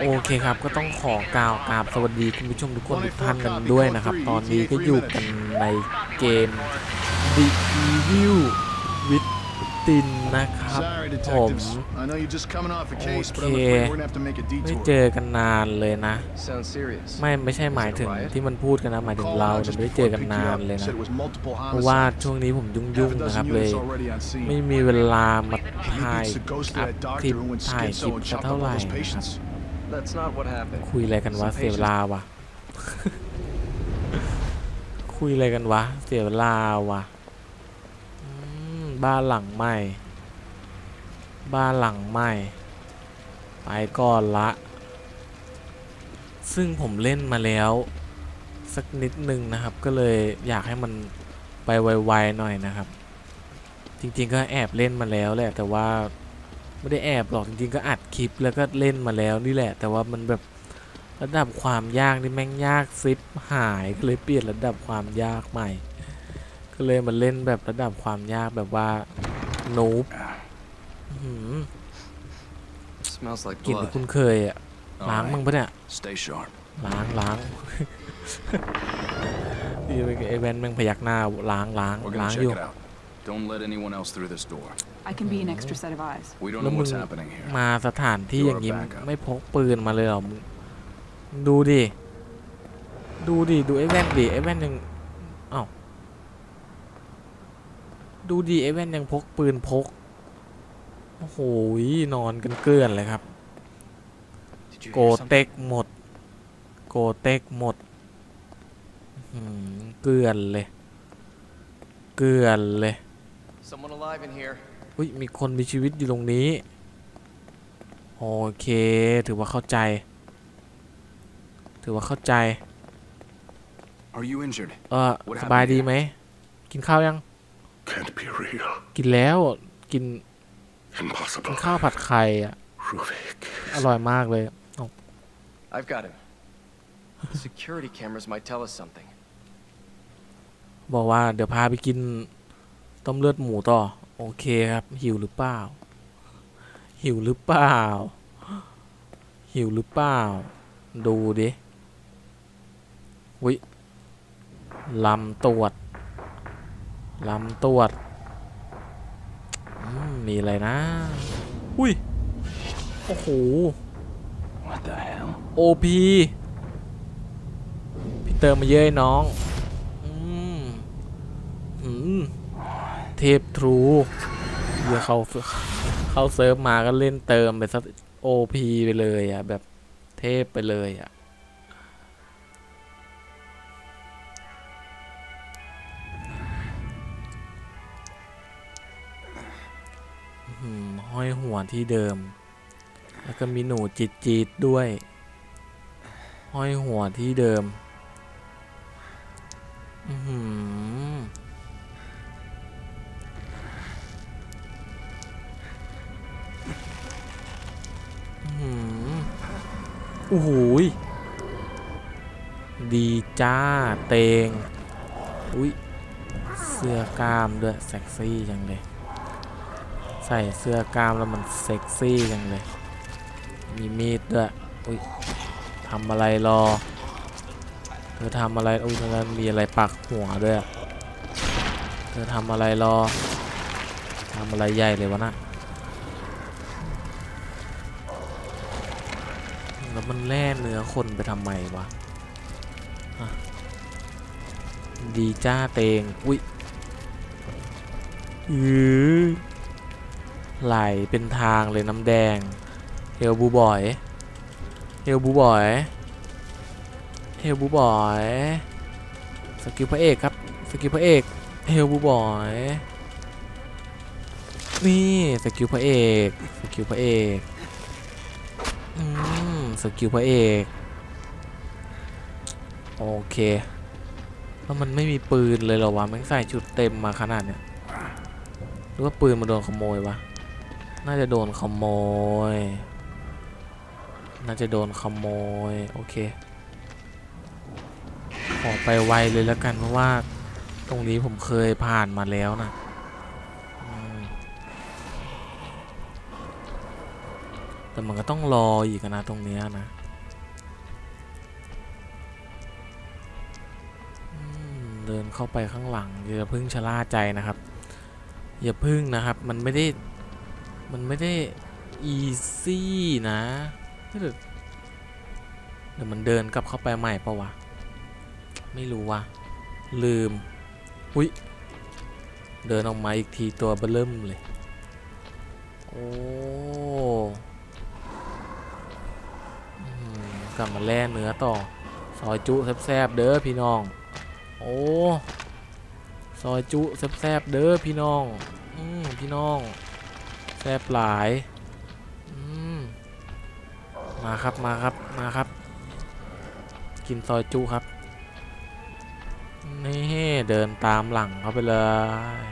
โอเคครับก็ต้องขอกล่าวกราบสวัสดีคุณผู้ชมทุกคนทุกท่านกันด้วยนะครับ ตอนนี้ก็อยู่กันในเกม The Evil Within นะครับ Sorry, ผม detectives. I know you're just coming off a case, but I'm Okay. afraid we're gonna have to make a ไม่ detour. เจอกันนานเลยนะ Sounds serious. ไม่ไม่ใช่หมายถึงที่มันพูดกันนะหมายถึง Call เรา out เนี่ย just ไม่ได้ before เจอ I กัน picked you นาน up. เลยนะ Said it was multiple เพราะว่า homicides. ช่วงนี้ผมยุ่ Half ง a ๆนะครับ dozen เลย units already on scene. ไม่มีเวลามาถ่าย Maybe it's the ghost of อัพ that คลิป doctor who went ถ่ายคลิ schizo ป and จะ chopped เท่า up ไห all ร่ those นะครับ patients. That's not what happened. คุยอะไรกันวะเสียเวลาวะคุยอะไรกันวะเสียเวลาวะอืม บ้านหลังใหม่ บ้านหลังใหม่ ไปก่อนละ ซึ่งผมเล่นมาแล้ว สักนิดนึงนะครับ ก็เลยอยากให้มันไปไวๆหน่อยนะครับ จริงๆก็แอบเล่นมาแล้วแหละ แต่ว่าไม่ได้แอบหรอกจริงๆก็อัดคลิปแล้วก็เล่นมาแล้วนี่แหละ แต่ว่ามันแบบระดับความยากนี่แม่งยากซิปหายก็เลยเปลี่ยนระดับความยากใหม่ ก็เลยมาเล่นแบบระดับความยากแบบว่านูบอื้อหือ Smells like กลิ่นที่ blood. คุ้นเคยอะล้างมึงปะเนี่ย Stay sharp. ล้างล้างนี่ไอ้แวนแม่งพยักหน้าล้างล้าง We're ล้าง gonna อ check ยู่ it out. Don't let anyone else through this door. I can be an extra set of eyes. We don't แล้ว know มึง what's happening here. มาสถานที่อย่างนี้ You're a backup ไม่พกปืนมาเลยเหรอมึงมึงดูดิ ดูดิ ดูไอ้แว่นดิ ไอ้แว่นยังเอ้า ดูดิไอ้แว่นยังพกปืนพก โอ้โหนอนกันเกลื่อนเลยครับ Did you โก hear เต็ something? กหมด โกเต็กหมดอื้อหือเกลื่อนเลย เกลื่อนเลย Someone alive in here. อุ้ยมีคนมีชีวิตอยู่ตรงนี้ โอเค ถือว่าเข้าใจ ถือว่าเข้าใจ Are you injured? เออ What สบาย happened ดี here? ไหม กินข้าวยัง Can't be real. กินแล้วกิน Impossible. กินข้าวผัดไข่อะ Ruvik. อร่อยมากเลย I've got him. The security cameras might tell us something. บอกว่าเดี๋ยวพาไปกินต้มเลือดหมูต่อ โอเคครับ หิวหรือเปล่า หิวหรือเปล่า หิวหรือเปล่า ดูดิวิลำตรวจ ลำตรวจอืมมีอะไรนะ อุ้ย โอ้โห What the hell? โอพีพี่เติมมาเยอะไอ้น้องอืมอืมเทพทรูเดี๋ยวเขาเขาเซิร์ฟมาก็เล่นเติมไปสักโอพีไปเลยอะ แบบเทพไปเลยอะ ห้อยหัวที่เดิม แล้วก็มีหนูจิตจีดด้วย ห้อยหัวที่เดิม อือหืออื้อหือโอ้โหยดีจ้า เตง อุ้ย เสื้อกล้ามด้วย เซ็กซี่จังเลย ใส่เสื้อกล้ามแล้วมันเซ็กซี่จังเลย มีมีดด้วยอุ้ยทำอะไรรอเธอทำอะไรอุ้ยแล้วมีอะไรปักหัวด้วยเธอทำอะไรรอทำอะไรใหญ่เลยวะน่ะแล้วมันแล่เนื้อคนไปทำไมวะะดีจ้าเตง อุ้ยอือ ไหลเป็นทางเลยน้ำแดงเฮลบูบอยเฮลบูบอยเฮลบูบอยสกิลพระเอกครับสกิลพระเอกเฮลบูบอยนี่สกิลพระเอกสกิลพระเอกอืมสกิลพระเอกโอเคแล้วมันไม่มีปืนเลยเหรอวะแม่งใส่ชุดเต็มมาขนาดเนี้ยหรือว่าปืนมาโดนขโมยวะ น่าจะโดนขโมย น่าจะโดนขโมย โอเค ขอไปไวเลยแล้วกันเพราะว่า ตรงนี้ผมเคยผ่านมาแล้วนะแต่มันก็ต้องรออีกนะตรงนี้นะเดินเข้าไปข้างหลังอย่าเพึ่งชะล่าใจนะครับ อย่าพึ่งนะครับ มันไม่ได้ มันไม่ได้อีซี่นะเดี๋ยวเดี๋ยวมันเดินกลับเข้าไปใหม่ปะวะ ไม่รู้ว่ะ ลืม อุ้ย เดินออกมาอีกทีตัวเบลิ่มเลย โอ้กลับมาแล่เนื้อต่อ ซอยจุแซบๆเด้อพี่น้อง โอ้ซอยจุแซบๆเด้อพี่น้อง อืมพี่น้อง แซบหลายมมาครับมาครับมาครับ กินซอยจุครับ นี่เดินตามหลังเขาไปเลย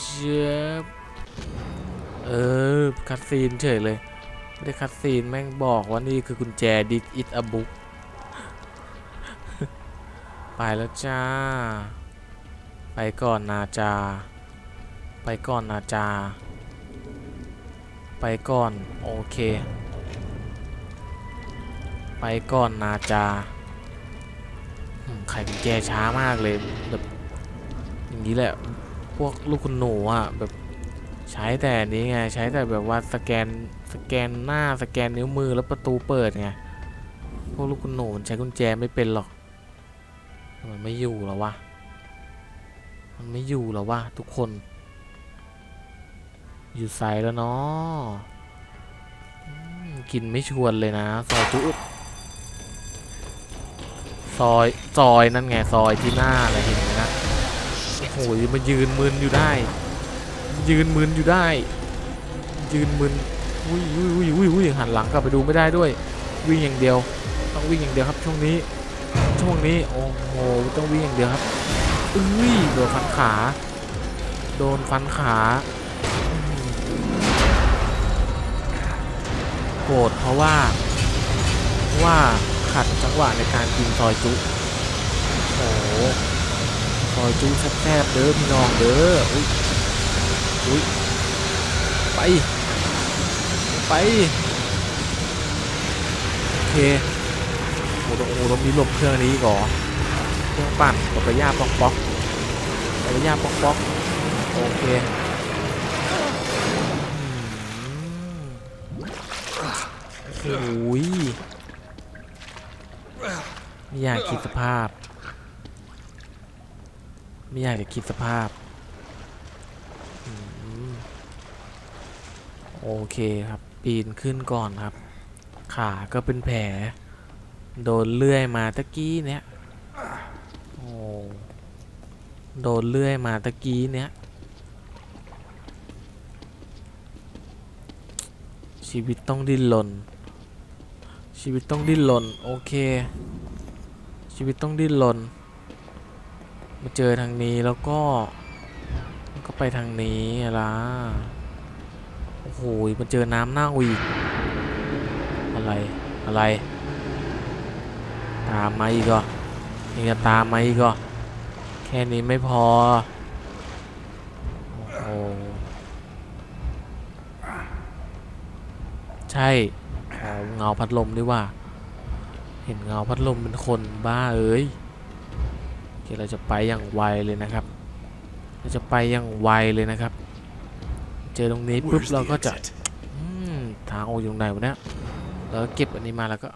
เชียบเออคัดซีนเฉยเลยไม่ได้คัดซีนแม่งบอกว่านี่คือกุญแจดิสอิตอบุ๊กไปแล้วจ้า ไปก่อนนาจา ไปก่อนนาจา ไปก่อน โอเค ไปก่อนนาจาไขกุญแจช้ามากเลยแบบอย่างนี้แหละ พวกลูกคุณหนูอะแบบใช้แต่นี้ไง ใช้แต่แบบว่าสแกนสแกนหน้าสแกนนิ้วมือแล้วประตูเปิดไงพวกลูกคุณหนูใช้กุญแจไม่เป็นหรอก มันไม่อยู่แล้ววะมันไม่อยู่แล้ววะทุกคน อยู่ไซแล้วเนาะกินไม่ชวนเลยนะซอยจุดซอยซอยนั่นไงซอยที่หน้าอะไรเห็นไหมนะโอ้โหมายืนมึนอยู่ได้ ยืนมึนอยู่ได้ ยืนมึนอุ้ยอุ้ยอุ้ยอุ้ยอุ้ยหันหลังกลับไปดูไม่ได้ด้วย วิ่งอย่างเดียว ต้องวิ่งอย่างเดียวครับ ช่วงนี้ ช่วงนี้โอ้โหต้องวิ่งอย่างเดียวครับเอ้ยโดนฟันขา โดนฟันขา รธเพราะว่าว่าขัดจังหวะในการกินซอยจุโอ้ซอยจุแซ่บๆเด้อพี่น้องเด้ออุ้ยอุ้ยไป ไปโอเคโอ้โหโอ้โหต้องมีหลบเครื่องนี้ก่อนเครื่องปั่นกับไปย่าป๊อกป๊อกไปย่าป๊อกป๊อกโอเค โอ้ยไม่อยากคิดสภาพ ไม่อยากจะคิดสภาพอโอเคครับ ปีนขึ้นก่อนครับ ขาก็เป็นแผล โดนเลื่อยมาตะกี้เนี้ยโอ้โดนเลื่อยมาตะกี้เนี้ยชีวิตต้องดิ้นรน ชีวิตต้องดิ้นรนโอเค ชีวิตต้องดิ้นรนมาเจอทางนี้แล้วก็ก็ไปทางนี้ล่ะโอ้โหมาเจอน้ำหน้าอีกอะไรอะไรตามมาอีกเหรอยังจะตามมาอีกเหรอแค่นี้ไม่พอโอ้โหใช่ งาพัดลมด้วยว่า เห็นเงาพัดลมเป็นคนบ้าเอ้ยโอเคเราจะไปอย่างไวเลยนะครับ เราจะไปอย่างไวเลยนะครับ เจอตรงนี้ปุ๊บ Where's เรา the ก็จะ exit? อืมทางออกอยู่ไหนวะเนี่ยแล้วก็เก็บอันนี้มาแล้วก็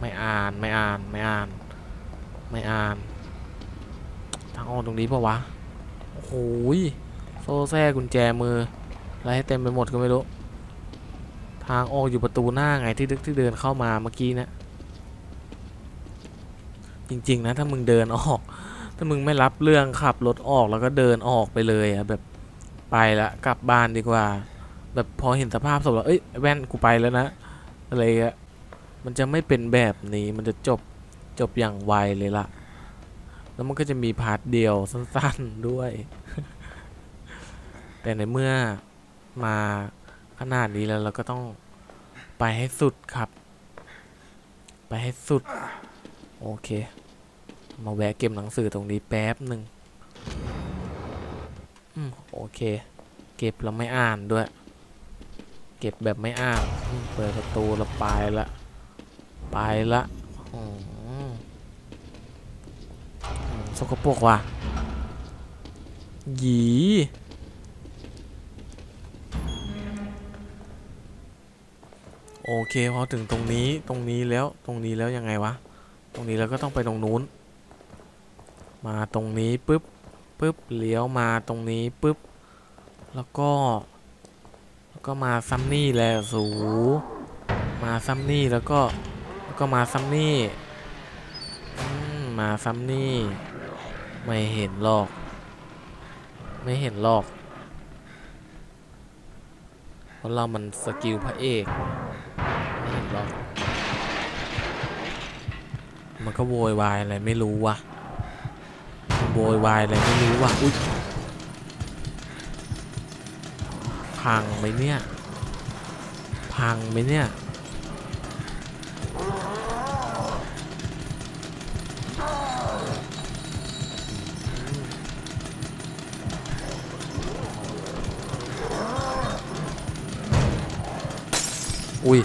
ไม่อ่านไม่อ่านไม่อ่าน ไม่อ่าน ทางออกตรงนี้ปะวะ โอ้โหยโซ่แทรกกุญแจมืออะไรให้เต็มไปหมดก็ไม่รู้ ทางออกอยู่ประตูหน้าไงที่ดึกที่เดินเข้ามาเมื่อกี้นะจริง ๆ นะ ถ้ามึงเดินออก ถ้ามึงไม่รับเรื่องขับรถออกแล้วก็เดินออกไปเลยอะแบบไปละกลับบ้านดีกว่า แบบพอเห็นสภาพศพแล้วเอ้ยแว่นกูไปแล้วนะอะไรเงี้ยมันจะไม่เป็นแบบนี้มันจะจบจบอย่างไวเลยล่ะ แล้วมันก็จะมีพาร์ทเดียวสั้น ๆด้วย แต่ในเมื่อมา ขนาดนี้แล้วเราก็ต้องไปให้สุดครับ ไปให้สุด โอเค มาแวะเก็บหนังสือตรงนี้แป๊บหนึ่งอืมโอเค เก็บแล้วไม่อ่านด้วย เก็บแบบไม่อ้างอืมเปิดประตูแล้วไปละไปละอืมอืมสกปรกว่ะหยี โอเคพอถึงตรงนี้ตรงนี้แล้วตรงนี้แล้วยังไงวะ ตรงนี้แล้วก็ต้องไปตรงนู้น มาตรงนี้ปุ๊บปุ๊บเลี้ยวมาตรงนี้ปุ๊บแล้วก็แล้วก็มาซัมนี่แหละสูมาซัมนี่แล้วก็แล้วก็มาซัมนี่มาซัมนี่ไม่เห็นหรอก ไม่เห็นหรอกเพราะเรามันสกิลพระเอก หรอกมันก็โวยวายอะไรไม่รู้ว่ะโวยวายอะไรไม่รู้ว่ะอุ๊ยพังไหมเนี่ย พังไหมเนี่ยอุ้ย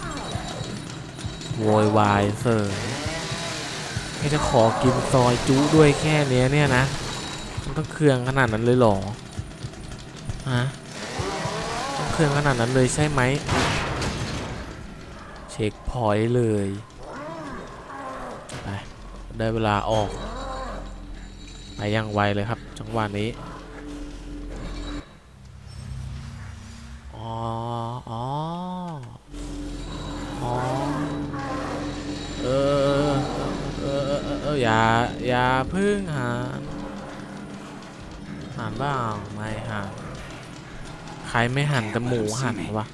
โวยวายเสริมให้จะขอกินซอยจุด้วยแค่เนี้ยเนี่ยนะ มันต้องเครืองขนาดนั้นเลยหรอ ฮะ ต้องเครืองขนาดนั้นเลยใช่ไหม เช็คพอยต์เลย ไป ได้เวลาออก ไปยังไวเลยครับ จังหวะนี้ อ๋อ อ๋อ อ๋อ เออ เออ เอย่า อย่าพึ่งหันหันบ้างไม่หันใครไม่หันแต่หมูหันวะ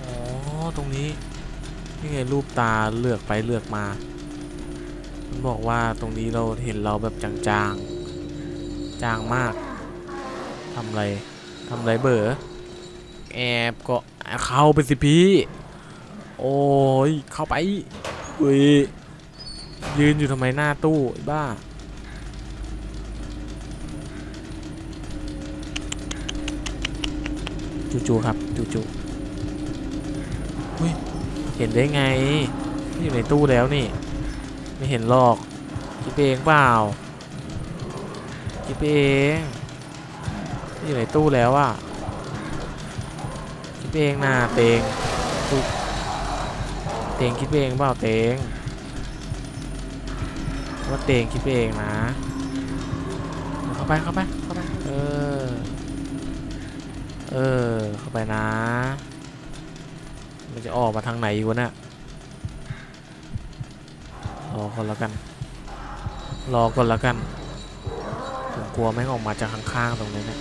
อ๋อ ตรงนี้ นี่ไงรูปตาเลือกไปเลือกมา มันบอกว่าตรงนี้เราเห็นเราแบบจางๆจางมากทำไรทำไรเบอแอบก็เข้าไปสิพี่ โอ้ย เข้าไป อุ้ยยืนอยู่ทำไมหน้าตู้บ้า จู่ๆครับจู่ๆอุ้ยเห็นได้ไงไม่อยู่ในตู้แล้วนี่ ไม่เห็นหรอกคิดไปเองเปล่าคิดไปเองไม่อยู่ในตู้แล้วอะคิดไปเองนะเตง เตงคิดไปเองเปล่าเตงว่าเตงคิดไปเองนะเข้าไปเข้าไปเข้าไปเออเออเข้าไปนะ มันจะออกมาทางไหนอยู่วะเนี่ยรอก่อนแล้วกัน รอก่อนแล้วกันผมกลัวแม่งออกมาจากข้างๆตรงนี้เนี่ย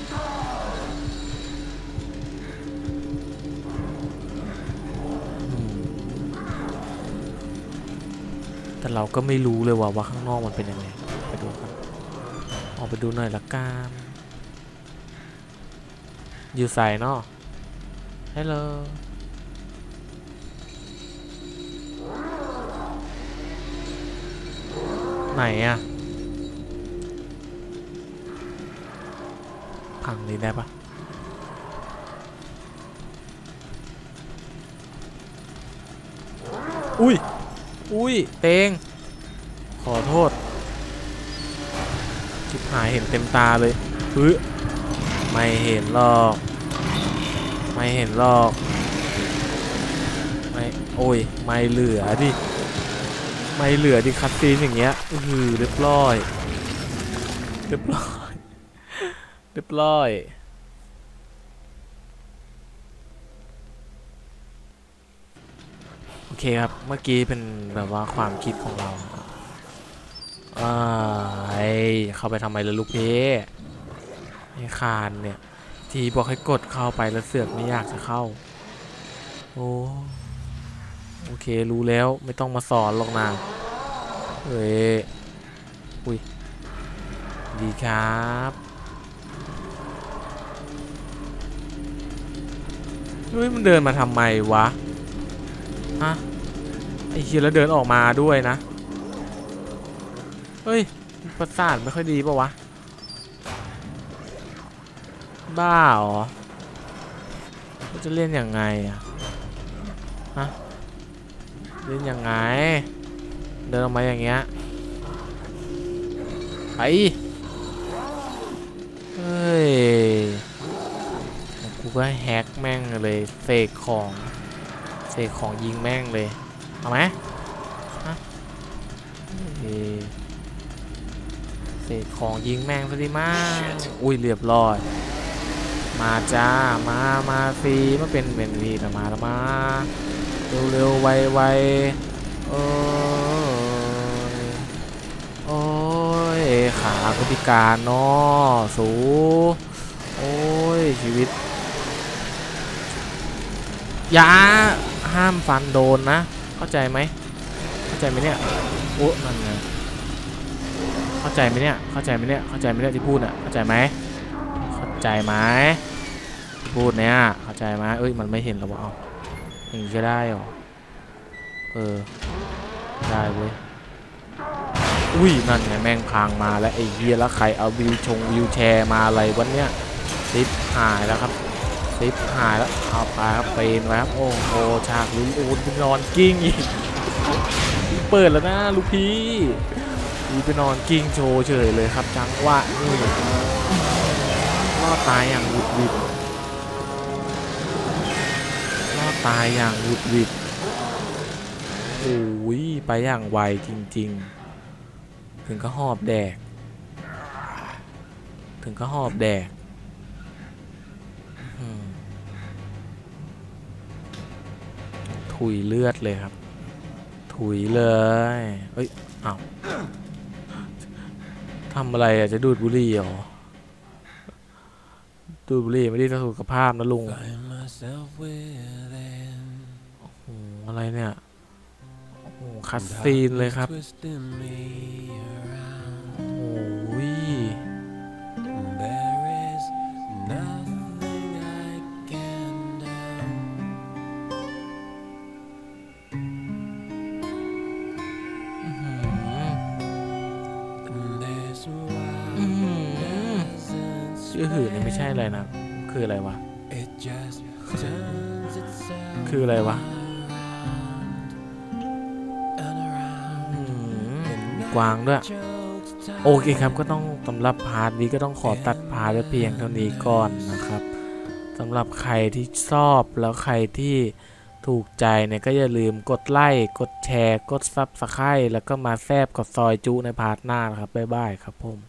แต่เราก็ไม่รู้เลยว่าว่าข้างนอกมันเป็นยังไงไปดูกันออกไปดูหน่อยละกันอยู่ใส่เนาะฮัลโหลไหนอะพังนี้ได้ปะอุ้ย อุ้ยเตงขอโทษชิบหายเห็นเต็มตาเลยฮ้ยไม่เห็นหรอก ไม่เห็นหรอก ไม่ โอ้ย ไม่เหลือดิ ไม่เหลือดิคัตซีนอย่างเงี้ย อือหือเรียบร้อย เรียบร้อย เรียบร้อย โอ เคครับ เมื่อกี้เป็นแบบว่าความคิดของเราอ่าไอ้เข้าไปทำไมล่ะลูกพี่ไอ้คานเนี่ย ทีบอกให้กดเข้าไปแล้วเสือกไม่อยากจะเข้า โอ้โอเครู้แล้วไม่ต้องมาสอนหรอกนะเฮ้ยอุ้ยดีครับเฮ้ยมันเดินมาทำไมวะ ฮะ ไอ้เฮียแล้วเดินออกมาด้วยนะ เฮ้ยประสาทไม่ค่อยดีป่าวะ บ้าเหรอจะเล่นยังไงอะฮะ เล่นยังไง เดินออกมาอย่างเงี้ย ไป เฮ้ย กูก็แฮกแม่งเลยเสกของเสกของยิงแม่งเลย เอาไหมเฮ้ยเสกของยิงแม่งซะดิมาอุ้ยเรียบร้อย มาจ้า มา มาฟีมาเป็นเป็นวีนะมาแล้วมา เร็วๆไวๆโอ้ยโอ้ยขาก็พิการเนาะสูโอ้ย ชีวิตอย่าห้ามฟันโดนนะ เข้าใจไหมเข้าใจไหมเนี่ยโอ้นั่นไงเข้าใจไหมเนี่ยเข้าใจไหมเนี่ยเข้าใจไหมเนี่ยที่พูดอะเข้าใจไหมเข้าใจไหมที่พูดเนี่ยเข้าใจไหมเอ้ยมันไม่เห็นหรอวะเอาอย่างนี้ก็ได้เหรอเออได้เว้ยอุ้ยนั่นไงแม่งพังมาแล้วไอ้เฮียแล้วใครเอาวิวชงวิวแชร์มาอะไรวันเนี้ยซิปหายแล้วครับ ซิปหายแล้วเอาไปครับเปนไว้ครับโอ้โหฉากลุ้นโอ้ยไปนอนกิ้งอีกเปิดแล้วนะลูกพี่ดูไปนอนกิ้งโชว์เฉยเลยครับจังหวะนี่รอดตายอย่างหวุดหวิดรอดตายอย่างหวุดหวิดโอ้ยไปอย่างไวจริง ๆ ถึงก็หอบแดก ถึงก็หอบแดกอืม ถุยเลือดเลยครับ ถุยเลยเอ้ยอ้าวทำอะไรอะจะดูดบุหรี่เหรอ ดูดบุหรี่ไม่ดีต่อสุขภาพนะลุงโอ้โหอะไรเนี่ย โอ้โหคัดซีนเลยครับ ชื่อหือนี่ไม่ใช่อะไรนะ คืออะไรวะ It just turns itself คืออะไรวะ and around. อื้อหือมีกวางด้วย Choked tight. โอเคครับก็ต้องสำหรับพาร์ทนี้ก็ต้องขอตัดพาร์ทไว้เพียงเท่านี้ก่อนนะครับสำหรับใครที่ชอบแล้วใครที่ถูกใจเนี่ยก็อย่าลืมกดไลค์กดแชร์ กดซับสไครต์แล้วก็มาแซบกดซอยจุในพาร์ทหน้านะครับ บ๊ายบายครับผม